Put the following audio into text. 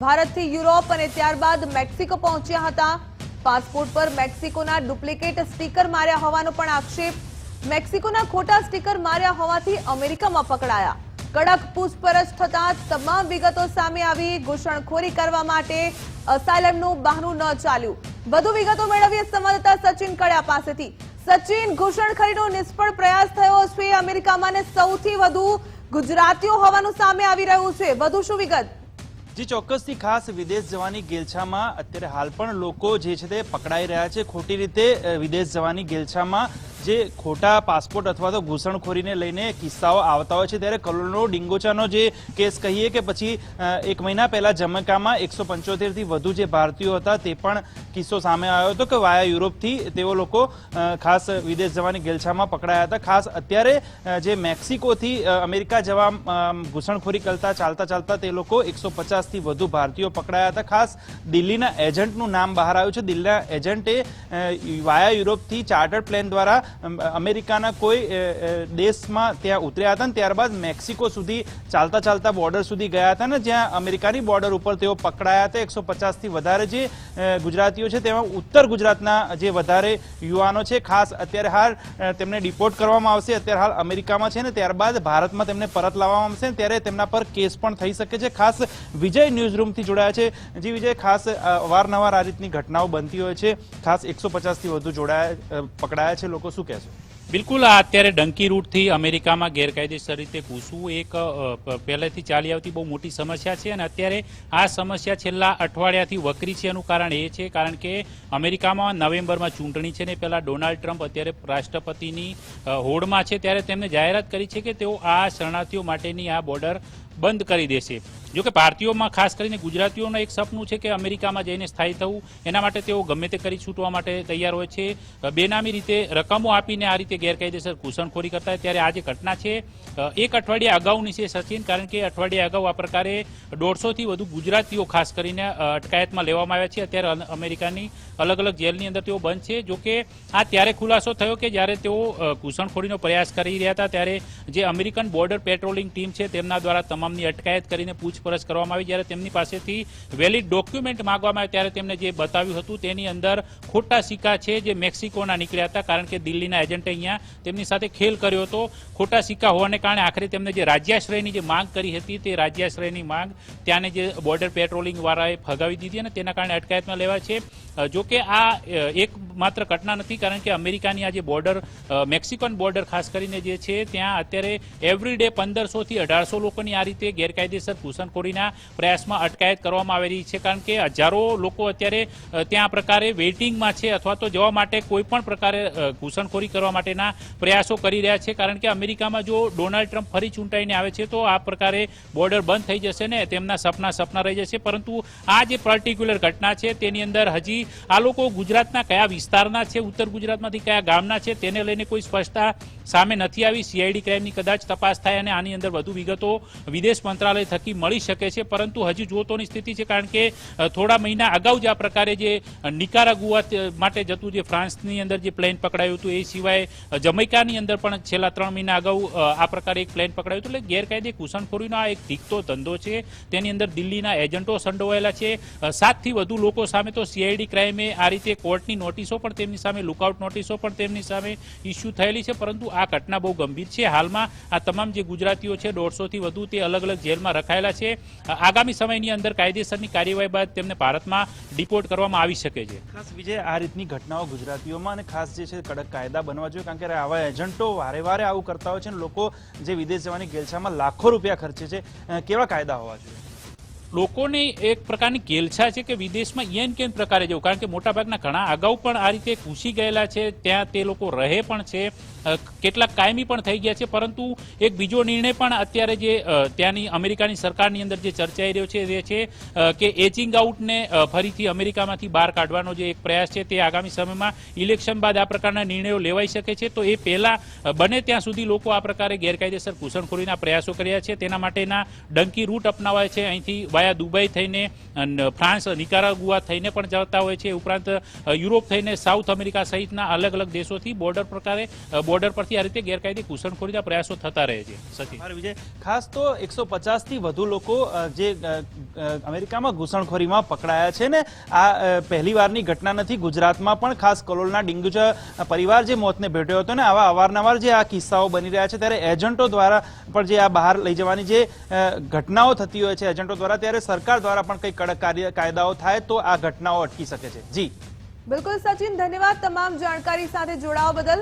ભારતથી યુરોપ અને ત્યારબાદ મેક્સિકો પહોંચ્યા હતા. પાસપોર્ટ પર મેક્સિકોના ડુપ્લિકેટ સ્ટીકર માર્યા હોવાનો પણ આક્ષેપ. મેક્સિકોના ખોટા સ્ટીકર માર્યા હોવાથી અમેરિકામાં પકડાયા. કડક પૂછપરછ થતા તમામ વિગતો સામે આવી ઘૂસણખોરી કરવા માટે અસાયલમનું બહાનું ન ચાલ્યું. વધુ વિગતો મેળવીએ સંવાદદાતા સચિન કડ્યા પાસેથી. સચિન ઘૂસણખોરીનો નિષ્ફળ પ્રયાસ થયો છે. અમેરિકામાં સૌથી વધુ ગુજરાતીઓ હોવાનું સામે આવી રહ્યું છે. વધુ શું વિગત? જે ચોક્કસથી ખાસ વિદેશ જવાની ગેલછામાં અત્યારે હાલ પણ લોકો જે છે તે પકડાઈ રહ્યા છે. ખોટી રીતે વિદેશ જવાની ગેલછામાં જે ખોટા પાસપોર્ટ અથવા તો ઘૂસણખોરીને લઈને કિસ્સાઓ આવતા હોય છે, ત્યારે કલોલનો ડિંગોચાનો જે કેસ કહીએ કે પછી એક મહિના પહેલા જમૈકામાં એકસો પંચોતેરથી વધુ જે ભારતીયો હતા તે પણ કિસ્સો સામે આવ્યો હતો કે વાયા યુરોપથી તેઓ લોકો ખાસ વિદેશ જવાની ગેલછામાં પકડાયા હતા. ખાસ અત્યારે જે મેક્સિકોથી અમેરિકા જવા ઘૂસણખોરી કરતા ચાલતા ચાલતા તે લોકો એકસો પચાસથી વધુ ભારતીયો પકડાયા હતા. ખાસ દિલ્હીના એજન્ટનું નામ બહાર આવ્યું છે. દિલ્હીના એજન્ટે વાયા યુરોપથી ચાર્ટર્ડ પ્લેન દ્વારા અમેરિકાના કોઈ દેશમાં ત્યાં ઉતર્યા હતા ત્યારબાદ મેક્સિકો સુધી ચાલતા ચાલતા બોર્ડર સુધી ગયા હતા ને જ્યાં અમેરિકાની બોર્ડર ઉપર તેઓ પકડાયા હતા. એકસો પચાસથી વધારે જે ગુજરાતીઓ છે તેમાં ઉત્તર ગુજરાતના જે વધારે યુવાનો છે, ખાસ અત્યારે હાલ તેમને ડિપોર્ટ કરવામાં આવશે. અત્યારે હાલ અમેરિકામાં છે ને ત્યારબાદ ભારતમાં તેમને પરત લાવવામાં આવશે ત્યારે તેમના પર કેસ પણ થઈ શકે છે. ખાસ વિજય ન્યૂઝ રૂમથી જોડાયા છે. જી વિજય, ખાસ અવારનવાર આ રીતની ઘટનાઓ બનતી હોય છે. ખાસ એકસો પચાસથી વધુ જોડાયા પકડાયા છે લોકો. શું કહેશો? બિલકુલ, આ અત્યારે ડંકી રૂટથી અમેરિકામાં ગેરકાયદેસર રીતે ઘૂસવું એક પહેલેથી ચાલી આવતી બહુ મોટી સમસ્યા છે અને અત્યારે આ સમસ્યા છેલ્લા અઠવાડિયાથી વકરી છે એનું કારણ એ છે કારણ કે અમેરિકામાં નવેમ્બરમાં ચૂંટણી છે ને પહેલાં ડોનાલ્ડ ટ્રમ્પ અત્યારે રાષ્ટ્રપતિની હોડમાં છે ત્યારે તેમણે જાહેરાત કરી છે કે તેઓ આ શરણાર્થીઓ માટેની આ બોર્ડર બંધ કરી દેશે. જો કે ભારતીયોમાં, ખાસ કરીને ગુજરાતીઓનું એક સપનું છે કે અમેરિકામાં જઈને સ્થાયી થવું. એના માટે તેઓ ગમે તે કરી છૂટવા માટે તૈયાર હોય છે. બેનામી રીતે રકમો આપીને આ રીતે ગેરકાયદેસર ઘૂસણખોરી કરતા ત્યારે આ જે ઘટના છે. એક અઠવાડિયા અગાઉની છે સચિન, કારણ કે અઠવાડિયા અગાઉ આ પ્રકારે દોઢસોથી વધુ ગુજરાતીઓ ખાસ કરીને અટકાયતમાં લેવામાં આવ્યા છે. અત્યારે અમેરિકાની અલગ અલગ જેલની અંદર તેઓ બંધ છે. જો કે આ ત્યારે ખુલાસો થયો કે જ્યારે તેઓ ઘૂસણખોરીનો પ્રયાસ કરી રહ્યા હતા ત્યારે જે અમેરિકન બોર્ડર પેટ્રોલિંગ ટીમ છે તેમના દ્વારા તમામની અટકાયત કરીને પૂછપરછ કરવામાં આવી. જ્યારે તેમની પાસેથી વેલિડ ડોક્યુમેન્ટ માંગવામાં આવે ત્યારે તેમને જે બતાવ્યું હતું, તેની અંદર ખોટા સિક્કા છે જે મેક્સિકોના નીકળ્યા હતા, કારણ કે દિલ્હીના એજન્ટે અહીંયા તેમની સાથે ખેલ કર્યો હતો. ખોટા સિક્કા હોવાને કારણે આખરે તેમને જે રાજ્યાશ્રયની જે માંગ કરી હતી, તે રાજ્યાશ્રયની માંગ ત્યાંને જે બોર્ડર પેટ્રોલિંગ વાળાએ ફગાવી દીધી અને તેના કારણે અટકાયતમાં લેવા છે. જો કે આ એક માત્ર ઘટના નથી, કારણ કે અમેરિકાની આ જે બોર્ડર મેક્સિકન બોર્ડર ખાસ કરીને જે છે, ત્યાં અત્યારે એવરી ડે પંદરસો થી અઢારસો લોકોની આ રીતે ગેરકાયદેસર ઘૂસણખોરીના પ્રયાસમાં અટકાયત કરવામાં આવેલી છે, કારણ કે હજારો લોકો અત્યારે ત્યાં પ્રકારે વેઇટિંગમાં છે અથવા તો જવા માટે કોઈ પણ પ્રકારે ઘૂસણખોરી કરવા માટેના પ્રયાસો કરી રહ્યા છે, કારણ કે અમેરિકામાં જો ડોનાલ્ડ ટ્રમ્પ ફરી ચૂંટાઈને આવે છે, તો આ પ્રકારે બોર્ડર બંધ થઈ જશે ને, તેમના સપના સપના રહી જશે, પરંતુ આ જે પર્ટિક્યુલર ઘટના છે, તેની અંદર હજી આ લોકો ગુજરાતના કયા વિસ્તારના છે, ઉત્તર ગુજરાતમાંથી કયા ગામના છે, તેને લઈને કોઈ સ્પષ્ટતા સામે નથી આવી. સીઆઈડી ક્રાઇમની કદાચ તપાસ થાય અને આની અંદર વધુ વિગતો વિદેશ મંત્રાલય થકી મળી શકે છે, પરંતુ હજી જોતોની સ્થિતિ છે, કારણ કે થોડા મહિના અગાઉ જ આ પ્રકારે જે નિકારાગુઆ માટે જતું જે ફ્રાન્સની અંદર જે પ્લેન પકડાયું હતું, એ સિવાય જમૈકાની અંદર પણ છેલ્લા ત્રણ મહિના અગાઉ આ પ્રકારે એક પ્લેન પકડાયું હતું, એટલે ગેરકાયદે ઘૂસણખોરીનો આ એક ધીકતો ધંધો છે. તેની અંદર દિલ્હીના એજન્ટો સંડોવાયેલા છે. સાતથી વધુ લોકો સામે તો સીઆઈડી ક્રાઇમે આ રીતે કોર્ટની નોટિસો પણ તેમની સામે, લુકઆઉટ નોટિસો પણ તેમની સામે ઇસ્યુ થયેલી છે, પરંતુ આ ઘટના બહુ ગંભીર છે. હાલમાં આ તમામ જે ગુજરાતીઓ છે, દોઢસોથી વધુ તે અલગ અલગ અલગ જેલમાં રખાયેલા છે. આગામી સમયની અંદર કાયદેસરની કાર્યવાહી બાદ તેમને ભારતમાં ડિપોર્ટ કરવામાં આવી શકે છે. ખાસ વિજય આ રીતની ઘટનાઓ ગુજરાતીઓમાં અને ખાસ જે છે કડક કાયદા બનવા જોઈએ કારણ કે આવા એજન્ટો વારે વારે આવું કરતા હોય છે અને લોકો જે વિદેશ જવાની ગેલછામાં લાખો રૂપિયા ખર્ચે છે. કેવા કાયદા હોવા જોઈએ? લોકોની એક પ્રકારની ગેલછા છે કે વિદેશમાં યેન કેન પ્રકારે જવું કારણ કે મોટાભાગના ઘણા અગાઉ પણ આ રીતે ઘૂસી ગયેલા છે ત્યાં તે લોકો રહે પણ છે. કેટલાક કાયમી પણ થઈ ગયા છે પરંતુ એક બીજો નિર્ણય પણ અત્યારે જે ત્યાંની અમેરિકાની સરકારની અંદર જે ચર્ચાઈ રહ્યો છે તે છે કે એજિંગ આઉટને ફરીથી અમેરિકામાંથી બહાર કાઢવાનો જે એક પ્રયાસ છે તે આગામી સમયમાં ઇલેક્શન બાદ આ પ્રકારના નિર્ણયો લેવાઈ શકે છે. તો એ પહેલા બને ત્યાં સુધી લોકો આ પ્રકારે ગેરકાયદેસર ઘૂસણખોરીના પ્રયાસો કર્યા છે. તેના માટેના ડંકી રૂટ અપનાવાય છે. અહીંથી વાયા દુબઈ થઈને ફ્રાન્સ નિકારાગુઆ થઈને પણ જતા હોય છે. ઉપરાંત યુરોપ થઈને સાઉથ અમેરિકા સહિતના અલગ અલગ દેશોથી બોર્ડર પ્રકારે અ, બોર્ડર પરથી આ રીતે ગેરકાયદે ઘૂસણખોરીના પ્રયાસો થતા રહે છે. સચિન. વિજય ખાસ તો એકસો થી વધુ લોકો જે અમેરિકામાં ઘૂસણખોરીમાં પકડાયા છે ને આ પહેલીવારની પહેલી વારની ઘટના નથી ગુજરાતમાં પણ ખાસ કલોલના ડિંગુચા પરિવાર જે મોતને ભેટ્યો હતો ને આવા અવારનવાર જે આ કિસ્સાઓ બની રહ્યા છે ત્યારે એજન્ટો દ્વારા પણ જે આ બહાર લઈ જવાની જે ઘટનાઓ થતી હોય છે એજન્ટો દ્વારા ત્યારે સરકાર દ્વારા પણ કંઈ કડક કાર્ય કાયદાઓ થાય તો આ ઘટનાઓ અટકી શકે છે. જી. બિલકુલ સચિન ધન્યવાદ તમામ જાણકારી સાથે જોડાવા બદલ.